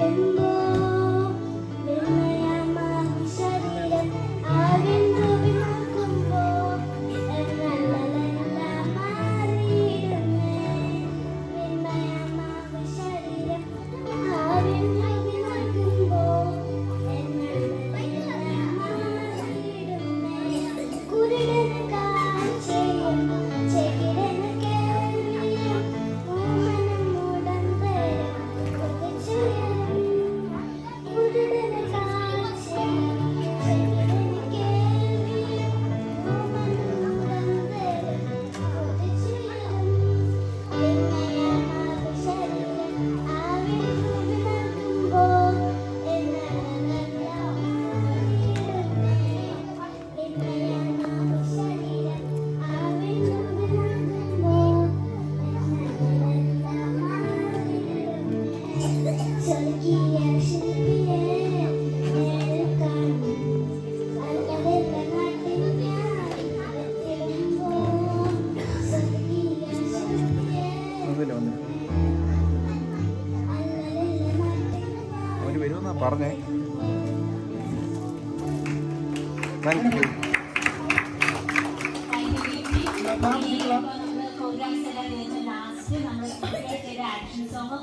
and പറഞ്ഞേ. Thank you last നമ്മൾ action song